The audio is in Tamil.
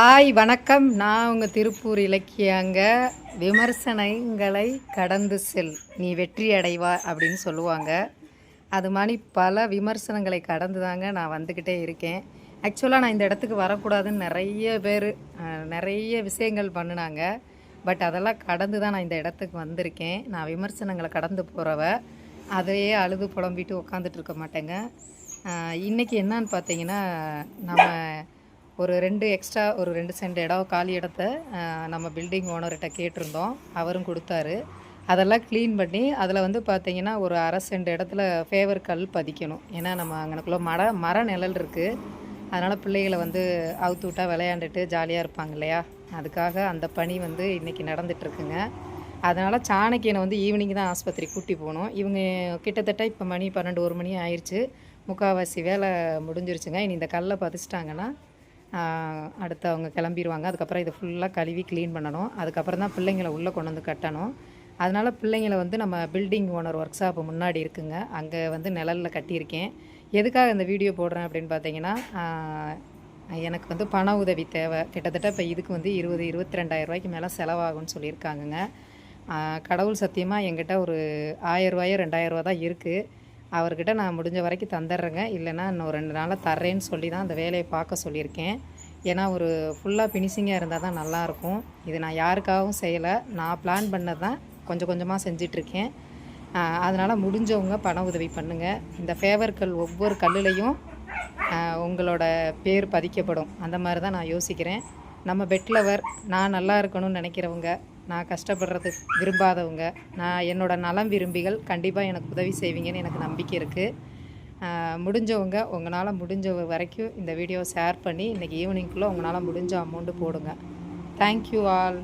ஹாய் வணக்கம். நான் உங்கள் திருப்பூர் இலக்கியாங்க. விமர்சனங்களை கடந்து செல். நீ வெற்றி அடைவா அப்படின்னு சொல்லுவாங்க. அது மாதிரி பல விமர்சனங்களை கடந்து தாங்க நான் வந்துக்கிட்டே இருக்கேன். ஆக்சுவலாக நான் இந்த இடத்துக்கு வரக்கூடாதுன்னு நிறைய பேர் நிறைய விஷயங்கள் பண்ணினாங்க. பட் அதெல்லாம் கடந்து தான் நான் இந்த இடத்துக்கு வந்திருக்கேன். நான் விமர்சனங்களை கடந்து போகிறவ அதையே அழுது புலம்பிட்டு உட்காந்துட்டு இருக்க மாட்டேங்க. இன்றைக்கி இன்னைக்கு என்னன்னு பார்த்தீங்கன்னா நம்ம ஒரு ரெண்டு எக்ஸ்ட்ரா ஒரு ரெண்டு சென்ட் இடம் காலி இடத்த நம்ம பில்டிங் ஓனர்கிட்ட கேட்டிருந்தோம். அவரும் கொடுத்தாரு. அதெல்லாம் க்ளீன் பண்ணி அதில் வந்து பார்த்தீங்கன்னா ஒரு அரை சென்ட் இடத்துல ஃபேவர் கல் பதிக்கணும். ஏன்னா நம்ம அங்கனக்குள்ள மர மர நிழல் இருக்குது அதனால் பிள்ளைகளை வந்து அவுத்து விட்டா விளையாண்டுட்டு ஜாலியாக இருப்பாங்க இல்லையா? அதுக்காக அந்த பணி வந்து இன்றைக்கி நடந்துகிட்ருக்குங்க அதனால் சாணக்கியனை வந்து ஈவினிங் தான் ஆஸ்பத்திரி கூட்டி போகணும். இவங்க கிட்டத்தட்ட இப்போ மணி பன்னெண்டு ஒரு மணி ஆயிடுச்சு முக்கால்வாசி வேலை முடிஞ்சிருச்சுங்க. இனி இந்த கல்லை பதிச்சிட்டாங்கன்னா அடுத்து அவங்க கிளம்பிடுவாங்க அதுக்கப்புறம் இதை ஃபுல்லாக கழுவி க்ளீன் பண்ணணும். அதுக்கப்புறம் தான் பிள்ளைங்களை உள்ளே கொண்டு வந்து கட்டணும். அதனால் பிள்ளைங்களை வந்து நம்ம பில்டிங் ஓனர் ஒர்க் ஷாப்பு முன்னாடி இருக்குங்க. அங்கே வந்து நிழலில் கட்டியிருக்கேன். எதுக்காக இந்த வீடியோ போடுறேன் அப்படின்னு பார்த்தீங்கன்னா எனக்கு வந்து பண உதவி தேவை. கிட்டத்தட்ட இப்போ இதுக்கு வந்து இருபது இருபத்தி ரெண்டாயிரம் ரூபாய்க்கு மேலே செலவாகும்னு சொல்லியிருக்காங்கங்க. கடவுள் சத்தியமாக எங்கிட்ட ஒரு ஆயிரம் ரூபாயோ ரெண்டாயிரம் ரூபா தான் இருக்குது அவர்கிட்ட நான் முடிஞ்ச வரைக்கும் தந்துடுறேங்க. இல்லைன்னா இன்னும் ரெண்டு நாளாக தர்றேன்னு சொல்லி தான் அந்த வேலையை பார்க்க சொல்லியிருக்கேன். ஏன்னா ஒரு ஃபுல்லாக ஃபினிஷிங்காக இருந்தால் தான் நல்லாயிருக்கும். இது நான் யாருக்காகவும் செய்யலை. நான் பிளான் பண்ணது தான் கொஞ்சம் கொஞ்சமாக செஞ்சிட்ருக்கேன். அதனால் முடிஞ்சவங்க பண உதவி பண்ணுங்கள் இந்த ஃபேவர் கல் ஒவ்வொரு கல்லுலேயும் உங்களோட பேர் பதிக்கப்படும். அந்த மாதிரி தான் நான் யோசிக்கிறேன். நம்ம பெட்லவர் நான் நல்லா இருக்கணும்னு நினைக்கிறவங்க நான் கஷ்டப்படுறது விரும்பாதவங்க நான் என்னோட நலம் விரும்பிகள் கண்டிப்பாக எனக்கு உதவி செய்வீங்கன்னு எனக்கு நம்பிக்கை இருக்குது முடிஞ்சவங்க உங்களால் முடிஞ்ச வரைக்கும் இந்த வீடியோ ஷேர் பண்ணி இன்றைக்கி ஈவினிங்குள்ளே உங்களால் முடிஞ்ச அமௌண்ட்டு போடுங்க. Thank you all